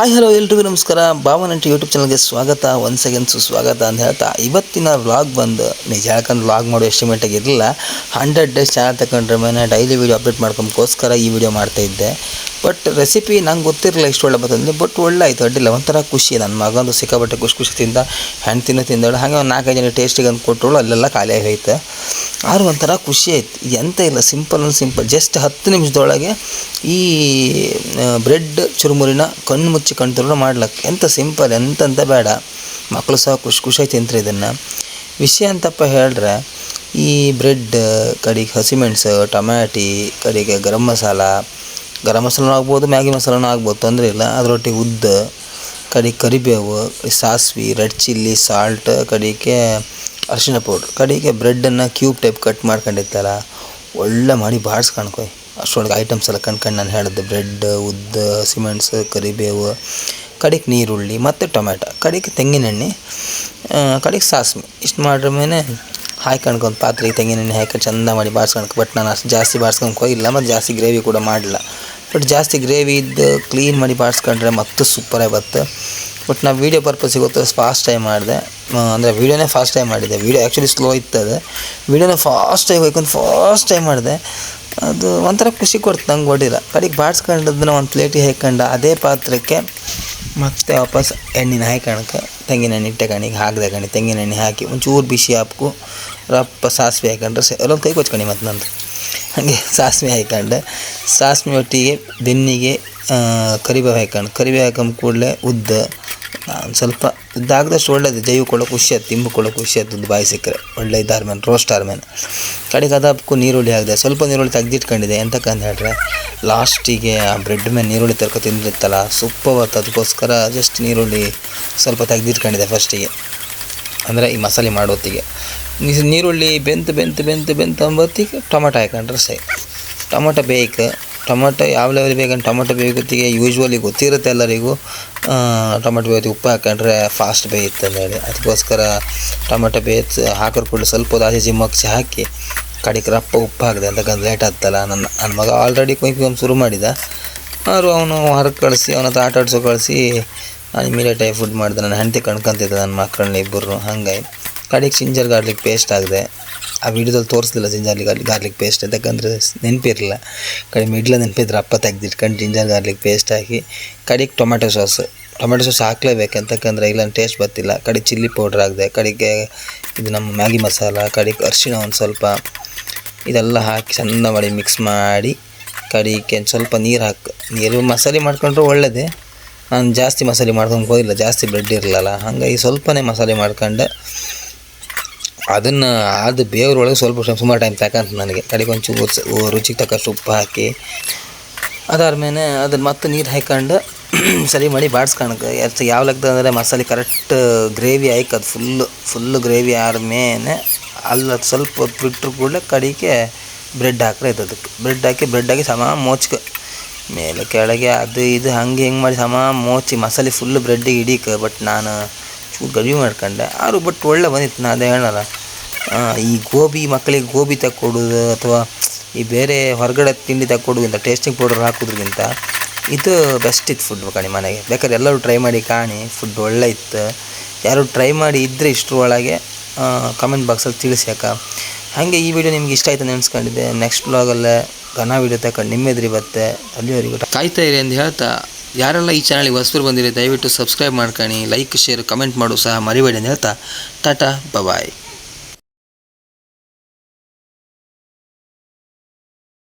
Hi hello ಎಲ್ರಿಗೂ ನಮಸ್ಕಾರ. ಭಾವನಂಟಿ YouTube ಚಾನಲ್ಗೆ ಸ್ವಾಗತ. ಒನ್ ಸೆಕೆಂಡ್ಸು ಸುಸ್ವಾಗತ ಅಂತ ಹೇಳ್ತಾ, ಇವತ್ತಿನ ವ್ಲಾಗ್ ಬಂದು, ನಿಜ ಹೇಳ್ಕೊಂಡು ವ್ಲಾಗ್ ಮಾಡೋ ಎಸ್ಟಿಮೇಟಾಗಿ ಇರಲಿಲ್ಲ ಹಂಡ್ರೆಡ್ ಡೇಸ್ ಚಾನಲ್ ತಗೊಂಡ್ರೆ ಮೇಲೆ ಡೈಲಿ ವೀಡಿಯೋ ಅಪ್ಡೇಟ್ ಮಾಡ್ಕೊಂಬೋಸ್ಕರ ಈ ವಿಡಿಯೋ ಮಾಡ್ತಾ ಇದ್ದೆ. ಬಟ್ ರೆಸಿಪಿ ನಂಗೆ ಗೊತ್ತಿರಲಿಲ್ಲ ಇಷ್ಟು ಒಳ್ಳೆ ಬರ್ತದೆ ಬಟ್ ಒಳ್ಳೆ ಆಯಿತು, ಅಡ್ಡಿಲ್ಲ. ಒಂಥರ ಖುಷಿ ನನ್ನ ಮಗಂದು ಸಿಕ್ಕಾಪಟ್ಟೆ ಖುಷಿ ಖುಷಿ ತಿಂದ, ಹೆಣ್ಣು ತಿನ್ನೋ ತಿಂದಳು ಹಾಗೆ ಒಂದು ನಾಲ್ಕೈದು ಜನ ಟೇಸ್ಟಿಗೆ ಅಂತ ಕೊಟ್ಟರು ಅಲ್ಲೆಲ್ಲ ಖಾಲಿ ಆಗೈತೆ ಆದ್ರೂ ಒಂಥರ ಖುಷಿ ಆಯ್ತು. ಎಂತ ಇಲ್ಲ ಸಿಂಪಲ್ ಅಂದ್ರೆ ಸಿಂಪಲ್ ಜಸ್ಟ್ ಹತ್ತು ನಿಮಿಷದೊಳಗೆ ಈ ಬ್ರೆಡ್ ಚುರುಮುರಿನ ಕಣ್ಣು ಮುಚ್ಚಿ ಕಣ್ತುರು ಮಾಡ್ಲಕ್ಕೆ ಎಂತ ಸಿಂಪಲ್ ಎಂತಂತ ಬೇಡ. ಮಕ್ಕಳು ಸಹ ಖುಷಿ ಖುಷಿಯಾಗಿ ತಿಂತಾರೆ ಇದನ್ನು. ವಿಷಯ ಅಂತಪ್ಪ ಹೇಳ್ರೆ, ಈ ಬ್ರೆಡ್ ಕಡೆಗೆ ಹಸಿಮೆಣಸು ಟೊಮ್ಯಾಟಿ ಕಡೆಗೆ ಗರಂ ಮಸಾಲ ಗರಂ ಮಸಾಲನೂ ಆಗ್ಬೋದು, ಮ್ಯಾಗಿ ಮಸಾಲನೂ ಆಗ್ಬೋದು, ತೊಂದರೆ ಇಲ್ಲ. ಅದರೊಟ್ಟಿಗೆ ಉದ್ದ ಕಡೆಗೆ ಕರಿಬೇವು, ಸಾಸ್ವೆ, ರೆಡ್ ಚಿಲ್ಲಿ, ಸಾಲ್ಟ್, ಕಡೆಗೆ ಅರಿಶಿಣ ಪೌಡ್ರ್, ಕಡೆಗೆ ಬ್ರೆಡ್ಡನ್ನು ಕ್ಯೂಬ್ ಟೈಪ್ ಕಟ್ ಮಾಡ್ಕೊಂಡಿತ್ತಲ್ಲ ಒಳ್ಳೆ ಮಾಡಿ ಬಾಡಿಸ್ಕೊಂಡ್ಕೊಯ್ ಅಷ್ಟೊಳಗೆ ಐಟಮ್ಸ್ ಎಲ್ಲ ಕಣ್ಕಂಡು ನಾನು ಹೇಳಿದ್ದೆ, ಬ್ರೆಡ್, ಉದ್ದ, ಸಿಮೆಂಟ್ಸ್, ಕರಿಬೇವು, ಕಡೆಗೆ ನೀರುಳ್ಳಿ, ಮತ್ತು ಟೊಮೆಟೊ ಕಡೆಗೆ ತೆಂಗಿನೆಣ್ಣೆ ಕಡೆಗೆ ಸಾಸ್ವೆ. ಇಷ್ಟು ಮಾಡ್ರ ಮೇಲೆ ಹಾಕ್ಕೊಂಡ್ಕೊಂಡು ಪಾತ್ರೆಗೆ ತೆಂಗಿನೆಣ್ಣೆ ಹಾಕಿ ಚೆಂದ ಮಾಡಿ ಬಾಡ್ಸ್ಕೊಳಕ್ಕೆ ಬಟ್ ನಾನು ಅಷ್ಟು ಜಾಸ್ತಿ ಬಾಡ್ಸ್ಕೊಂಡ್ ಹೋಗಿಲ್ಲ ಮತ್ತು ಜಾಸ್ತಿ ಗ್ರೇವಿ ಕೂಡ ಮಾಡಿಲ್ಲ. ಬಟ್ ಜಾಸ್ತಿ ಗ್ರೇವಿ ಇದ್ದು ಕ್ಲೀನ್ ಮಾಡಿ ಬಾಡಿಸ್ಕೊಂಡ್ರೆ ಮತ್ತೆ ಸೂಪರಾಗಿ ಬರುತ್ತೆ. ಬಟ್ ನಾವು ವೀಡಿಯೋ ಪರ್ಪಸ್ಸಿಗೆ ಗೊತ್ತಿರೋ ಫಾಸ್ಟ್ ಟೈಮ್ ಮಾಡಿದೆ. ಅಂದರೆ ವೀಡಿಯೋನೇ ಫಾಸ್ಟ್ ಟೈಮ್ ಮಾಡಿದೆ. ವೀಡಿಯೋ ಆ್ಯಕ್ಚುಲಿ ಸ್ಲೋ ಇತ್ತದೆ. ವೀಡಿಯೋನೇ ಫಾಸ್ಟ್ ಟೈಮ್ ಹೋಯ್ಕೊಂಡು ಫಾಸ್ಟ್ ಟೈಮ್ ಮಾಡಿದೆ. ಅದು ಒಂಥರ ಖುಷಿ ಕೊಡ್ತು ನಂಗೆ ಹೊಡಿಲ್ಲ ಕಡೆಗೆ ಬಾಡಿಸ್ಕೊಂಡದನ್ನ ಒಂದು ಪ್ಲೇಟಿಗೆ ಹಾಕ್ಕೊಂಡು ಅದೇ ಪಾತ್ರಕ್ಕೆ ಮತ್ತೆ ವಾಪಸ್ ಎಣ್ಣೆನ ಹಾಕ್ಕೊಳಕ್ಕೆ ತೆಂಗಿನ ಎಣ್ಣೆ ಇಟ್ಟೆ ಕಣಿಗೆ ಹಾಕಿದೆ ಕಣಿ, ತೆಂಗಿನ ಎಣ್ಣೆ ಹಾಕಿ ಒಂಚೂರು ಬಿಸಿ ಹಾಕು ರಪ್ಪ ಸಾಸಿವೆ ಹಾಕೊಂಡ್ರೆ ಸೆ, ಅಲ್ಲೊಂದು ಕೈ ಕೊಚ್ಕೊಂಡು ಮತ್ತೆ ನಂದು. ಹಾಗೆ ಸಾಸಿವೆ ಹಾಕ್ಕೊಂಡು ಸಾಸಿವೆ ಒಟ್ಟಿಗೆ ಬೆನ್ನಿಗೆ ಕರಿಬೇವು ಹಾಕ್ಕೊಂಡು ಕರಿಬೇವು ಹಾಕೊಂಡ್ ಕೂಡಲೇ ಉದ್ದ ಒಂದು ಸ್ವಲ್ಪ ಇದಾಗದಷ್ಟು ಒಳ್ಳೇದು. ಜೈವ ಕೊಡೋಕೆ ಖುಷಿ ಆಯ್ತು ತಿಂಬು ಖುಷಿ ಆಯ್ತು ಉದ್ದು ಬಾಯಿ ಸಿಕ್ಕರೆ. ಒಳ್ಳೆ ಇದಾರ ಮೇಲೆ ರೋಸ್ಟ್ ಆದ ಮೇಲೆ ಕಡೆಗೆ ಅದಕ್ಕೂ ನೀರುಳ್ಳಿ ಹಾಕಿದೆ. ಸ್ವಲ್ಪ ನೀರುಳ್ಳಿ ತೆಗೆದಿಟ್ಕೊಂಡಿದೆ. ಎಂತಕ್ಕಂತ ಹೇಳಿದ್ರೆ ಲಾಸ್ಟಿಗೆ ಆ ಬ್ರೆಡ್ ಮೇಲೆ ನೀರುಳ್ಳಿ ತರ್ಕೊ ತಿಂದಿರುತ್ತಲ್ಲ ಸೂಪರ್ ಅದಕ್ಕೋಸ್ಕರ ಜಸ್ಟ್ ನೀರುಳ್ಳಿ ಸ್ವಲ್ಪ ತೆಗೆದಿಟ್ಕೊಂಡಿದೆ ಫಸ್ಟಿಗೆ ಅಂದರೆ ಈ ಮಸಾಲೆ ಮಾಡೋತ್ತಿಗೆ. ನೀ- ನೀರುಳ್ಳಿ ಬೆಂತು ಬೆಂತು ಬೆಂತು ಬೆಂತು ಅಂಬತ್ತಿಗೆ ಟೊಮೆಟೊ ಹಾಕೊಂಡ್ರೆ ಸೈ ಟೊಮೆಟೊ ಬೇಕು. ಟೊಮೆಟೊ ಯಾವ ಲೆವೆಲ್ ಬೇಕಂತ ಟೊಮೆಟೊ ಬೇಕೊತ್ತಿಗೆ ಯೂಶ್ವಲಿ ಗೊತ್ತಿರುತ್ತೆ ಎಲ್ಲರಿಗೂ. ಟೊಮೊಟೊ ಬೇಯುತ್ತೆ ಉಪ್ಪು ಹಾಕೊಂಡ್ರೆ ಫಾಸ್ಟ್ ಬೇಯುತ್ತೆ ಅಂತೇಳಿ ಅದಕ್ಕೋಸ್ಕರ ಟೊಮೆಟೊ ಬೇಯ್ತು ಹಾಕೋರು ಕೂಡ ಸ್ವಲ್ಪ ಹೊತ್ತು ಆಚೆ ಜಿಮ್ಮಕ್ಸಿ ಹಾಕಿ ಕಡೆಗೆ ರಪ್ಪ ಉಪ್ಪು ಹಾಕಿದೆ ಅಂತಕ್ಕಂಥ ಲೇಟ್ ಆಗ್ತಲ್ಲ. ನನ್ನ ನನ್ನ ಮಗ ಆಲ್ರೆಡಿ ಕುಯ್ಕೊಂಡು ಶುರು ಮಾಡಿದ. ಆದರೂ ಅವನು ಹೊರಗೆ ಕಳಿಸಿ, ಅವನ ಹತ್ರ ಆಟ ಆಡಿಸೋ ಕಳಿಸಿ ನಾನು ಇಮಿಡಿಯೇಟಾಗಿ ಫುಡ್ ಮಾಡಿದೆ. ನನ್ನ ಹೆಂಡತಿ ಕಣ್ಕೊಂತಿದ್ದೆ ನನ್ನ ಮಕ್ಕಳನ್ನ ಇಬ್ಬರು ಹಂಗಾಗಿ ಕಡೆಗೆ ಜಿಂಜರ್ ಗಾರ್ಲಿಕ್ ಪೇಸ್ಟ್ ಆಗಿದೆ. ಆ ವಿಡಿಯೋದಲ್ಲಿ ತೋರಿಸ್ಲಿಲ್ಲ ಜಿಂಜರ್ ಗಾರ್ಲಿಕ್ ಗಾರ್ಲಿಕ್ ಪೇಸ್ಟ್ ಯಾಕಂದರೆ ನೆನಪಿರಲಿಲ್ಲ. ಕಡೆ ಮಿಡ್ಲ ನೆನಪಿದ್ರೆ ಅಪ್ಪ ತೆಗೆದಿಟ್ಕೊಂಡು ಜಿಂಜರ್ ಗಾರ್ಲಿಕ್ ಪೇಸ್ಟ್ ಹಾಕಿ ಕಡೆಗೆ ಟೊಮೆಟೊ ಸಾಸ್ ಟೊಮೆಟೊ ಸಾಸ್ ಹಾಕ್ಲೇಬೇಕು ಅಂತಕ್ಕಂದ್ರೆ ಇಲ್ಲ ಟೇಸ್ಟ್ ಬರ್ತಿಲ್ಲ. ಕಡೆಗೆ ಚಿಲ್ಲಿ ಪೌಡ್ರ್ ಆಗಿದೆ. ಕಡೆಗೆ ಇದು ನಮ್ಮ ಮ್ಯಾಗಿ ಮಸಾಲ, ಕಡೆಗೆ ಅರಿಶಿಣ ಒಂದು ಸ್ವಲ್ಪ ಇದೆಲ್ಲ ಹಾಕಿ ಚೆಂದ ಮಾಡಿ ಮಿಕ್ಸ್ ಮಾಡಿ ಕಡೆಗೆ ಸ್ವಲ್ಪ ನೀರು ಹಾಕಿ ನೀರು ಮಸಾಲೆ ಮಾಡ್ಕೊಂಡ್ರೆ ಒಳ್ಳೆಯದೇ ನಾನು ಜಾಸ್ತಿ ಮಸಾಲೆ ಮಾಡ್ಕೊಂಡು ಹೋಗಿಲ್ಲ, ಜಾಸ್ತಿ ಬ್ರೆಡ್ ಇರಲಿಲ್ಲ, ಹಾಗಾಗಿ ಸ್ವಲ್ಪನೇ ಮಸಾಲೆ ಮಾಡ್ಕೊಂಡು. ಅದನ್ನು ಅದು ಬೇವ್ರೊಳಗೆ ಸ್ವಲ್ಪ ಸುಮಾರು ಟೈಮ್ ತಕಂತ ನನಗೆ. ಕಡೆಗೆ ಒಂಚೂರು ರುಚಿಗೆ ತಕ್ಕಷ್ಟು ಉಪ್ಪು ಹಾಕಿ, ಅದಾದ್ಮೇಲೆ ಅದನ್ನು ಮತ್ತೆ ನೀರು ಹಾಕೊಂಡು ಸರಿ ಮಾಡಿ ಬಾಡ್ಸ್ಕೊಳಕ್ಕೆ ಎಷ್ಟು ಯಾವ ಲೆಕ್ಕದ ಅಂದರೆ ಮಸಾಲೆ ಕರೆಕ್ಟ್ ಗ್ರೇವಿ ಹಾಕಿ ಅದು ಫುಲ್ಲು ಫುಲ್ಲು ಗ್ರೇವಿ ಆದ್ಮೇಲೆ ಅಲ್ಲಿ ಸ್ವಲ್ಪ ಬಿಟ್ಟರು ಕೂಡಲೇ ಕಡೆಗೆ ಬ್ರೆಡ್ ಹಾಕ್ರೆ ಅದಕ್ಕೆ ಬ್ರೆಡ್ ಹಾಕಿ ಬ್ರೆಡ್ ಹಾಕಿ ಸಮ ಮೋಚ್ಕ ಮೇಲೆ ಕೆಳಗೆ ಅದು ಇದು ಹಂಗೆ ಹಿಂಗೆ ಮಾಡಿ ಸಮ ಮೋಚಿ ಮಸಾಲೆ ಫುಲ್ ಬ್ರೆಡ್ಡಿಗೆ ಹಿಡೀಕ ಬಟ್ ನಾನು ಚೂರು ಗಡಿಮೆ ಮಾಡ್ಕೊಂಡೆ. ಆರು ಬಟ್ ಒಳ್ಳೆ ಬಂದಿತ್ತು, ನಾನು ಅದೇ ಹೇಳಲ್ಲ ಈ ಗೋಬಿ ಮಕ್ಕಳಿಗೆ ಗೋಬಿ ತಕ್ಕೊಡೋದು ಅಥವಾ ಈ ಬೇರೆ ಹೊರಗಡೆ ತಿಂಡಿ ತಕ್ಕೊಡೋದ್ರಿಂದ ಟೇಸ್ಟಿಂಗ್ ಪೌಡರ್ ಹಾಕೋದ್ರಿಗಿಂತ ಇದು ಬೆಸ್ಟ್ ಇತ್ತು ಫುಡ್ ಕಣಿ ಮನೆಗೆ. ಬೇಕಾದ್ರೆ ಎಲ್ಲರೂ ಟ್ರೈ ಮಾಡಿ ಕಾಣಿ ಫುಡ್ ಒಳ್ಳೆ ಇತ್ತು. ಯಾರು ಟ್ರೈ ಮಾಡಿ ಇದ್ದರೆ ಇಷ್ಟರೊಳಗೆ ಕಮೆಂಟ್ ಬಾಕ್ಸಲ್ಲಿ ತಿಳಿಸ್ಯಾಕ ಹಾಗೆ ಈ ವಿಡಿಯೋ ನಿಮ್ಗೆ ಇಷ್ಟ ಆಯ್ತು ನೆನೆಸ್ಕೊಂಡಿದ್ದೆ. ನೆಕ್ಸ್ಟ್ ಬ್ಲಾಗಲ್ಲೇ ಘನ ವಿಡಿಯೋ ತಗೊಂಡು ನಿಮ್ಮ ಎದುರಿ ಬತ್ತೆ ಅಲ್ಲಿವರೆಗೂ ಕಾಯ್ತಾ ಇರಿ ಅಂತ ಹೇಳ್ತಾ, ಯಾರೆಲ್ಲ ಈ ಚಾನಲ್ಗೆ ಹೊಸಬರು ಬಂದಿರಿ, ದಯವಿಟ್ಟು ಸಬ್ಸ್ಕ್ರೈಬ್ ಮಾಡ್ಕೊಳ್ಳಿ ಲೈಕ್ ಶೇರ್ ಕಮೆಂಟ್ ಮಾಡು ಸಹ ಮರಿಬೇಡಿ ಅಂತ ಹೇಳ್ತಾ, ಟಾಟಾ ಬಾಯ್